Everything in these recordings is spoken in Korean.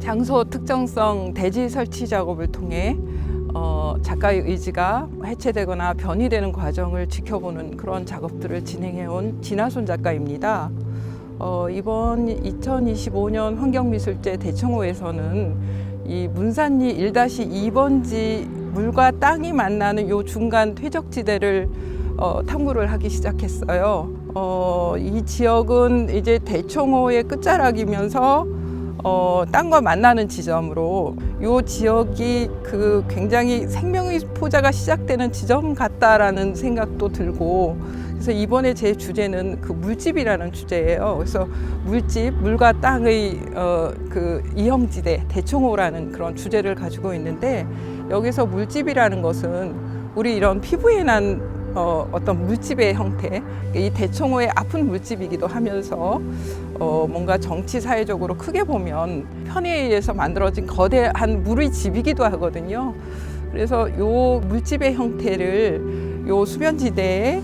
장소 특정성 대지 설치 작업을 통해 어, 작가의 의지가 해체되거나 변이되는 과정을 지켜보는 그런 작업들을 진행해온 진하손 작가입니다. 어, 이번 2025년 환경미술제 대청호에서는 이 문산리 1-2번지 물과 땅이 만나는 요 중간 퇴적지대를 어, 탐구를 하기 시작했어요. 어, 이 지역은 이제 대청호의 끝자락이면서 어, 땅과 만나는 지점으로 요 지역이 그 굉장히 생명의 포자가 시작되는 지점 같다라는 생각도 들고 그래서 이번에 제 주제는 그 물집이라는 주제예요. 그래서 물집, 물과 땅의 어, 그 이형지대 대청호라는 그런 주제를 가지고 있는데 여기서 물집이라는 것은 우리 이런 피부에 난 어, 어떤 물집의 형태, 이 대청호의 아픈 물집이기도 하면서 어, 뭔가 정치 사회적으로 크게 보면 편에 의해서 만들어진 거대한 물의 집이기도 하거든요. 그래서 요 물집의 형태를 요 수변지대에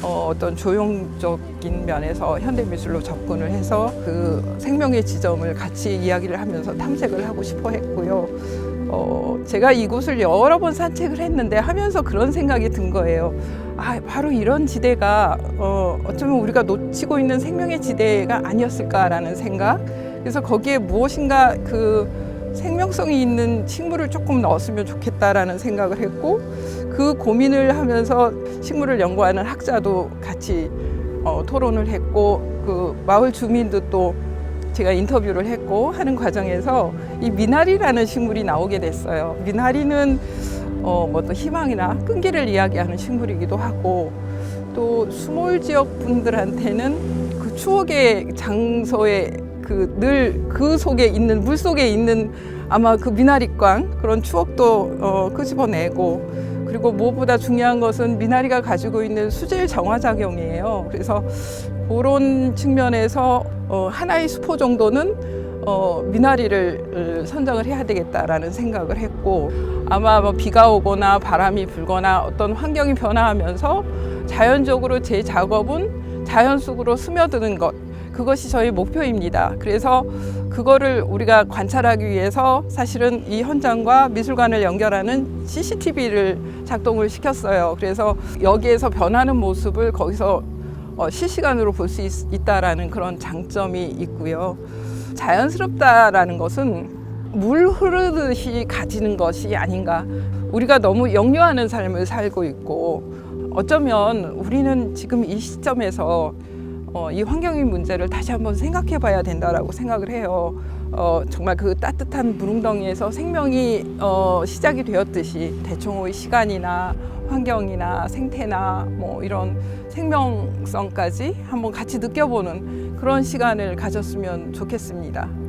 어, 어떤 조형적인 면에서 현대미술로 접근을 해서 그 생명의 지점을 같이 이야기를 하면서 탐색을 하고 싶어 했고요. 어, 제가 이곳을 여러 번 산책을 했는데 하면서 그런 생각이 든 거예요. 아, 바로 이런 지대가 어, 어쩌면 우리가 놓치고 있는 생명의 지대가 아니었을까라는 생각. 그래서 거기에 무엇인가 그 생명성이 있는 식물을 조금 넣었으면 좋겠다라는 생각을 했고 그 고민을 하면서 식물을 연구하는 학자도 같이 어, 토론을 했고 그 마을 주민도 또 제가 인터뷰를 했고 하는 과정에서 이 미나리라는 식물이 나오게 됐어요. 미나리는 어, 뭐또 희망이나 끈기를 이야기하는 식물이기도 하고 또 수몰 지역 분들한테는 그 추억의 장소에 그 늘 그 속에 있는 물 속에 있는 아마 그 미나리광 그런 추억도 어, 끄집어내고 그리고 무엇보다 중요한 것은 미나리가 가지고 있는 수질 정화 작용이에요. 그래서 그런 측면에서 어, 하나의 수포 정도는 어, 미나리를 선정을 해야 되겠다라는 생각을 했고 아마 뭐 비가 오거나 바람이 불거나 어떤 환경이 변화하면서 자연적으로 제 작업은 자연 속으로 스며드는 것 그것이 저희 목표입니다. 그래서 그거를 우리가 관찰하기 위해서 사실은 이 현장과 미술관을 연결하는 CCTV를 작동을 시켰어요. 그래서 여기에서 변하는 모습을 거기서 어, 실시간으로 볼 수 있다라는 그런 장점이 있고요. 자연스럽다라는 것은 물 흐르듯이 가지는 것이 아닌가. 우리가 너무 역류하는 삶을 살고 있고 어쩌면 우리는 지금 이 시점에서 어, 이 환경의 문제를 다시 한번 생각해 봐야 된다라고 생각을 해요. 어, 정말 그 따뜻한 물웅덩이에서 생명이 어, 시작이 되었듯이 대청호의 시간이나 환경이나 생태나 뭐 이런 생명성까지 한번 같이 느껴보는 그런 시간을 가졌으면 좋겠습니다.